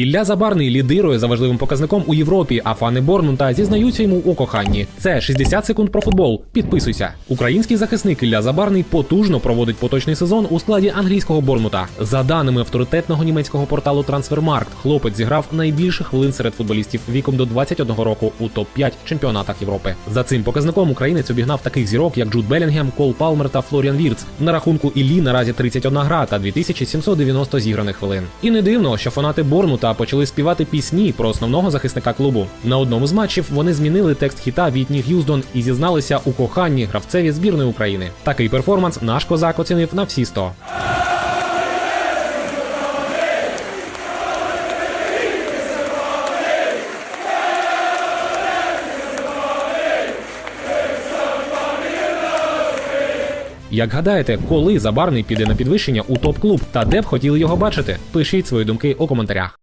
Ілля Забарний лідирує за важливим показником у Європі, а фани Борнмута зізнаються йому у коханні. Це 60 секунд про футбол. Підписуйся. Український захисник Ілля Забарний потужно проводить поточний сезон у складі англійського Борнмута. За даними авторитетного німецького порталу Трансфермаркт, хлопець зіграв найбільше хвилин серед футболістів віком до 21 року у топ-5 чемпіонатах Європи. За цим показником українець обігнав таких зірок, як Джуд Белінгем, Кол Палмер та Флоріан Вірц. На рахунку Іллі наразі 31 гра та 2790 зіграних хвилин. І не дивно, що фанати Борнмута почали співати пісні про основного захисника клубу. На одному з матчів вони змінили текст хіта Вітні Г'юздон і зізналися у коханні гравцеві збірної України. Такий перформанс наш козак оцінив на всі 100. Як гадаєте, коли Забарний піде на підвищення у топ-клуб та де б хотіли його бачити? Пишіть свої думки у коментарях.